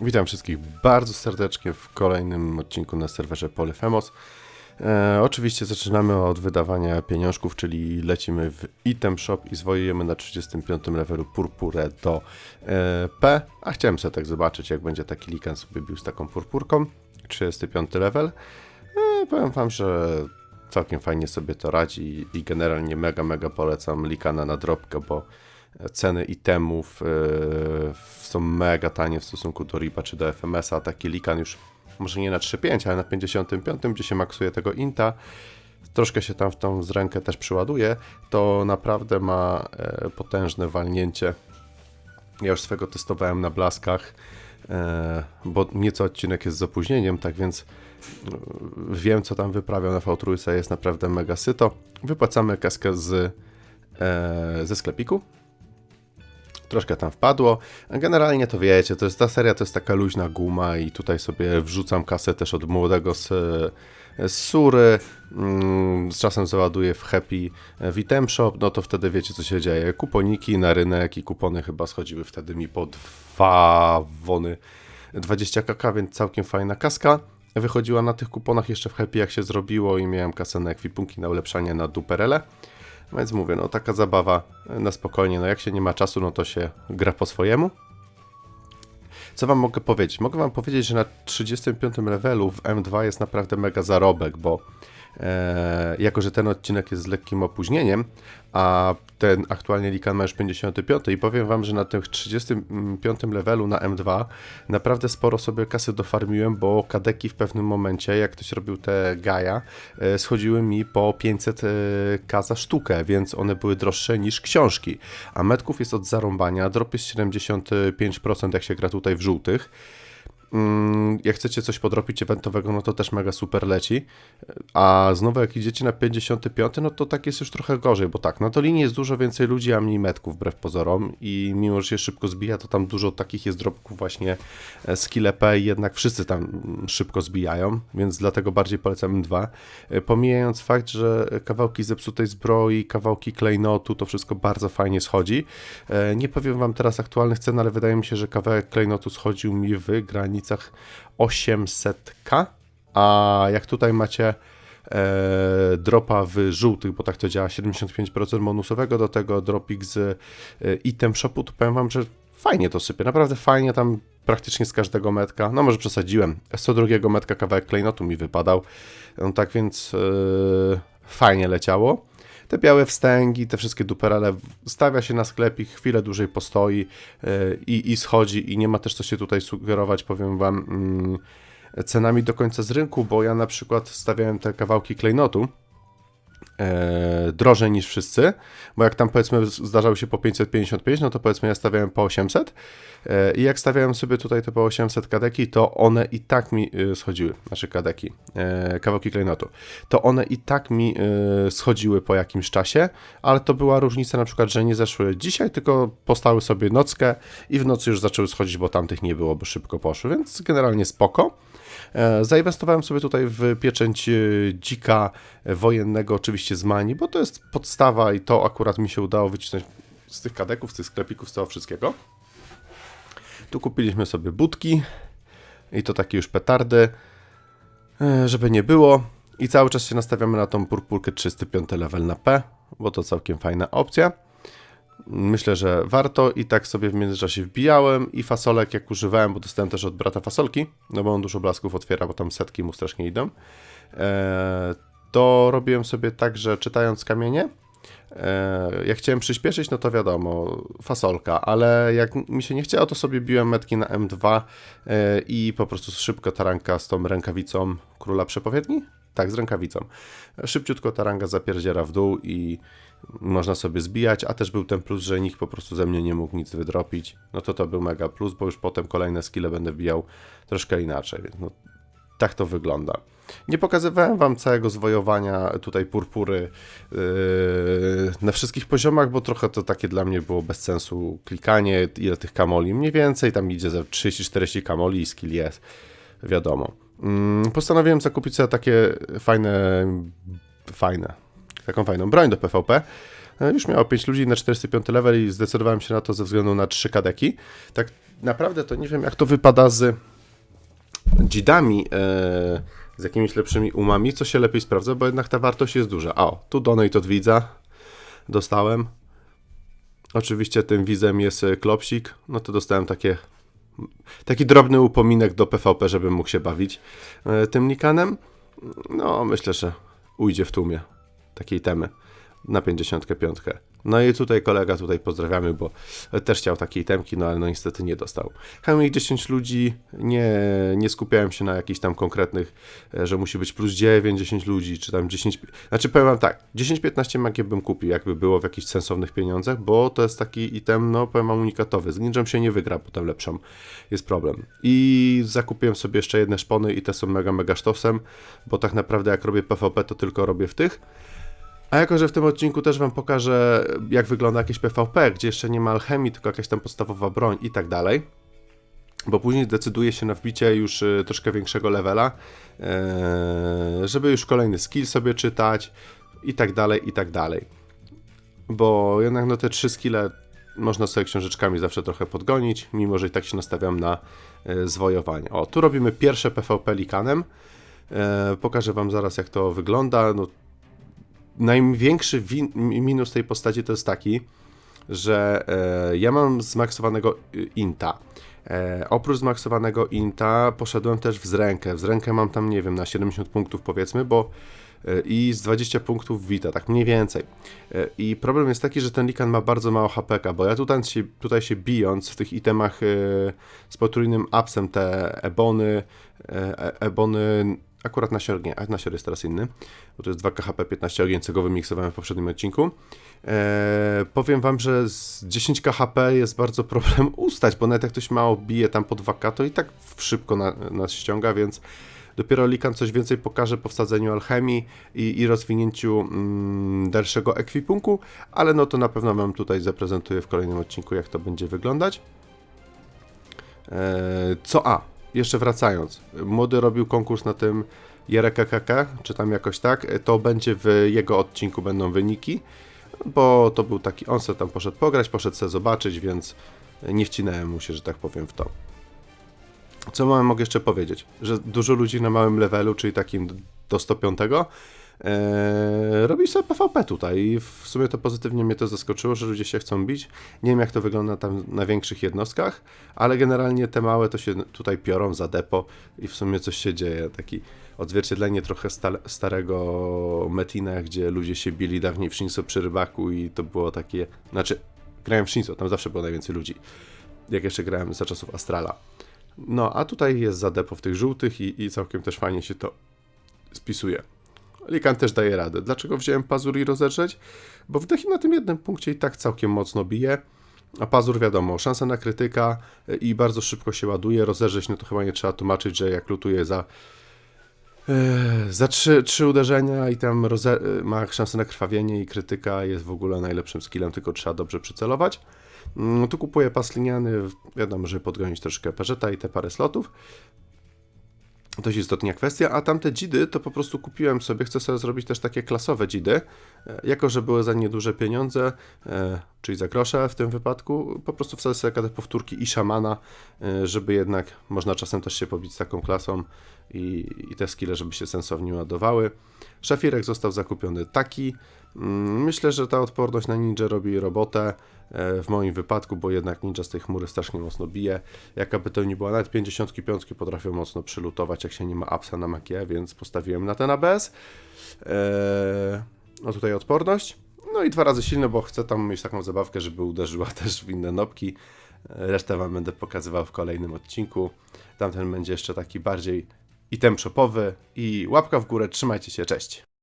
Witam wszystkich bardzo serdecznie w kolejnym odcinku na serwerze Polyfemos. E, oczywiście zaczynamy od wydawania pieniążków, czyli lecimy w item shop i zwojujemy na 35 levelu purpurę do e, P. A chciałem sobie tak zobaczyć, jak będzie taki likan sobie bił z taką purpurką. 35 level. E, powiem wam, że całkiem fajnie sobie to radzi i generalnie mega, mega polecam likana na dropkę, bo ceny itemów yy, są mega tanie w stosunku do RIPA czy do FMS-a. Taki likan już może nie na 3.5, ale na 55, gdzie się maksuje tego inta, troszkę się tam w tą z rękę też przyładuje, to naprawdę ma e, potężne walnięcie. Ja już swego testowałem na blaskach, e, bo nieco odcinek jest z opóźnieniem, tak więc e, wiem, co tam wyprawia na v jest naprawdę mega syto. Wypłacamy kaskę z, e, ze sklepiku, troszkę tam wpadło. Generalnie to wiecie, to jest ta seria, to jest taka luźna guma i tutaj sobie wrzucam kasę też od młodego z, z Sury, mm, z czasem załaduję w Happy w Item Shop, no to wtedy wiecie co się dzieje. Kuponiki na rynek i kupony chyba schodziły wtedy mi po dwa wony 20 kk, więc całkiem fajna kaska. Wychodziła na tych kuponach jeszcze w Happy jak się zrobiło i miałem kasę na ekwipunki, na ulepszanie na duperele. Więc mówię, no taka zabawa na spokojnie, no jak się nie ma czasu, no to się gra po swojemu. Co wam mogę powiedzieć? Mogę wam powiedzieć, że na 35 levelu w M2 jest naprawdę mega zarobek, bo e, jako, że ten odcinek jest z lekkim opóźnieniem, a ten aktualnie Likan ma już 55 i powiem wam, że na tym 35 levelu na M2 naprawdę sporo sobie kasy dofarmiłem, bo kadeki w pewnym momencie, jak ktoś robił te gaja, e, schodziły mi po 500 e, za sztukę, więc one były droższe niż książki. A metków jest od zarąbania, drop jest 75% jak się gra tutaj w żółtych. Mm, jak chcecie coś podrobić eventowego, no to też mega super leci. A znowu jak idziecie na 55, no to tak jest już trochę gorzej, bo tak, na dolinie jest dużo więcej ludzi, a mniej metków wbrew pozorom i mimo, że się szybko zbija, to tam dużo takich jest dropków właśnie skill EP i jednak wszyscy tam szybko zbijają, więc dlatego bardziej polecam M2. E, pomijając fakt, że kawałki zepsutej zbroi, kawałki klejnotu, to wszystko bardzo fajnie schodzi. E, nie powiem wam teraz aktualnych cen, ale wydaje mi się, że kawałek klejnotu schodził mi w granicy granicach 800k, a jak tutaj macie e, dropa w żółtych, bo tak to działa, 75% bonusowego, do tego dropik z e, item shopu, to powiem wam, że fajnie to sypie, naprawdę fajnie tam praktycznie z każdego metka, no może przesadziłem, z co drugiego metka kawałek klejnotu mi wypadał, no tak więc e, fajnie leciało. Te białe wstęgi, te wszystkie duperele stawia się na sklepik, chwilę dłużej postoi yy, i, i schodzi i nie ma też co się tutaj sugerować, powiem wam, yy, cenami do końca z rynku, bo ja na przykład stawiałem te kawałki klejnotu, e, drożej niż wszyscy, bo jak tam powiedzmy zdarzały się po 555, no to powiedzmy ja stawiałem po 800 e, i jak stawiałem sobie tutaj te po 800 kadeki, to one i tak mi e, schodziły, znaczy kadeki, e, kawałki klejnotu, to one i tak mi e, schodziły po jakimś czasie, ale to była różnica na przykład, że nie zeszły dzisiaj, tylko postały sobie nockę i w nocy już zaczęły schodzić, bo tamtych nie było, bo szybko poszły, więc generalnie spoko. E, zainwestowałem sobie tutaj w pieczęć dzika wojennego, oczywiście z mani, bo to jest podstawa i to akurat mi się udało wycisnąć z tych kadeków, z tych sklepików, z tego wszystkiego. Tu kupiliśmy sobie budki i to takie już petardy, e, żeby nie było. I cały czas się nastawiamy na tą purpurkę 35 level na P, bo to całkiem fajna opcja. Myślę, że warto i tak sobie w międzyczasie wbijałem i fasolek jak używałem, bo dostałem też od brata fasolki, no bo on dużo blasków otwiera, bo tam setki mu strasznie idą. E, to robiłem sobie tak, że czytając kamienie, e, jak chciałem przyspieszyć, no to wiadomo, fasolka, ale jak mi się nie chciało, to sobie biłem metki na M2 e, i po prostu szybko taranka z tą rękawicą króla przepowiedni? Tak, z rękawicą. Szybciutko taranga zapierdziera w dół i można sobie zbijać, a też był ten plus, że nikt po prostu ze mnie nie mógł nic wydropić. No to to był mega plus, bo już potem kolejne skille będę wbijał troszkę inaczej, więc no, tak to wygląda. Nie pokazywałem wam całego zwojowania tutaj purpury yy, na wszystkich poziomach, bo trochę to takie dla mnie było bez sensu klikanie, ile tych kamoli, mniej więcej tam idzie za 30-40 kamoli i skill jest, wiadomo. Yy, postanowiłem zakupić sobie takie fajne, fajne, taką fajną broń do PvP. E, już miało 5 ludzi na 45 level i zdecydowałem się na to ze względu na 3 kadeki. Tak naprawdę to nie wiem, jak to wypada z dzidami, e, z jakimiś lepszymi umami, co się lepiej sprawdza, bo jednak ta wartość jest duża. A, o, tu donate od widza dostałem. Oczywiście tym widzem jest e, klopsik, no to dostałem takie taki drobny upominek do PvP, żebym mógł się bawić e, tym nikanem. No, myślę, że ujdzie w tłumie takiej temy na 55. No i tutaj kolega, tutaj pozdrawiamy, bo też chciał takiej temki, no ale no niestety nie dostał. Chętnych 10 ludzi, nie, nie skupiałem się na jakichś tam konkretnych, e, że musi być plus 9, 10 ludzi, czy tam 10, znaczy powiem wam tak, 10-15 magię bym kupił, jakby było w jakichś sensownych pieniądzach, bo to jest taki item, no powiem wam unikatowy, z się nie wygra, potem lepszą jest problem. I zakupiłem sobie jeszcze jedne szpony i te są mega, mega sztosem, bo tak naprawdę jak robię PvP, to tylko robię w tych, a jako, że w tym odcinku też Wam pokażę, jak wygląda jakieś PvP, gdzie jeszcze nie ma alchemii, tylko jakaś tam podstawowa broń i tak dalej, bo później decyduje się na wbicie już y, troszkę większego levela, e, żeby już kolejny skill sobie czytać i tak dalej, i tak dalej. Bo jednak no te trzy skille można sobie książeczkami zawsze trochę podgonić, mimo że i tak się nastawiam na e, zwojowanie. O, tu robimy pierwsze PvP likanem. E, pokażę Wam zaraz, jak to wygląda. No, największy win- minus tej postaci to jest taki, że e, ja mam zmaksowanego y, inta. E, oprócz zmaksowanego inta poszedłem też w zrękę. W zrękę mam tam, nie wiem, na 70 punktów powiedzmy, bo e, i z 20 punktów Vita, tak mniej więcej. E, I problem jest taki, że ten Likan ma bardzo mało HPK, bo ja tutaj się, tutaj się bijąc w tych itemach e, z potrójnym upsem, te ebony, e- ebony akurat na nie, a nasior jest teraz inny, bo to jest 2 KHP 15 ogień, co go wymiksowałem w poprzednim odcinku. Eee, powiem wam, że z 10 KHP jest bardzo problem ustać, bo nawet jak ktoś mało bije tam po 2K, to i tak szybko na, nas ściąga, więc dopiero Likan coś więcej pokaże po wsadzeniu alchemii i, i rozwinięciu mm, dalszego ekwipunku, ale no to na pewno wam tutaj zaprezentuję w kolejnym odcinku, jak to będzie wyglądać. Eee, co a? Jeszcze wracając. Młody robił konkurs na tym JRKKK, czy tam jakoś tak. To będzie w jego odcinku będą wyniki, bo to był taki, on sobie tam poszedł pograć, poszedł sobie zobaczyć, więc nie wcinałem mu się, że tak powiem, w to. Co mam, mogę jeszcze powiedzieć? Że dużo ludzi na małym levelu, czyli takim do 105, Eee, robi sobie PvP tutaj i w sumie to pozytywnie mnie to zaskoczyło, że ludzie się chcą bić. Nie wiem jak to wygląda tam na większych jednostkach, ale generalnie te małe to się tutaj piorą za depo i w sumie coś się dzieje. Taki odzwierciedlenie trochę sta starego Metina, gdzie ludzie się bili dawniej w Shinso przy rybaku i to było takie... Znaczy, grałem w Shinso, tam zawsze było najwięcej ludzi. Jak jeszcze grałem za czasów Astrala. No, a tutaj jest za depo w tych żółtych i, i całkiem też fajnie się to spisuje. Likan też daje radę. Dlaczego wziąłem pazur i rozerżeć? Bo wdechy na tym jednym punkcie i tak całkiem mocno bije. A pazur wiadomo, szansa na krytyka i bardzo szybko się ładuje. Rozerżeć, no to chyba nie trzeba tłumaczyć, że jak lutuje za e, za trzy, trzy uderzenia i tam roze- ma szansę na krwawienie i krytyka jest w ogóle najlepszym skillem, tylko trzeba dobrze przycelować. No, tu kupuję pas liniany, wiadomo, żeby podgonić troszkę parzeta i te parę slotów. Dość istotna kwestia, a tamte dzidy to po prostu kupiłem sobie, chcę sobie zrobić też takie klasowe dzidy, e, jako że były za nieduże pieniądze, e, czyli za grosze w tym wypadku, po prostu wsadzę sobie te powtórki i szamana, e, żeby jednak można czasem też się pobić z taką klasą i, i te skille, żeby się sensownie ładowały. Szafirek został zakupiony taki, mm, Myślę, że ta odporność na ninja robi robotę w moim wypadku, bo jednak ninja z tej chmury strasznie mocno bije. Jaka by to nie była, nawet 55 potrafią mocno przylutować, jak się nie ma apsa na makie, więc postawiłem na ten ABS. Eee, no tutaj odporność. No i dwa razy silny, bo chcę tam mieć taką zabawkę, żeby uderzyła też w inne nopki. Resztę Wam będę pokazywał w kolejnym odcinku. Tamten będzie jeszcze taki bardziej item shopowy i łapka w górę, trzymajcie się, cześć!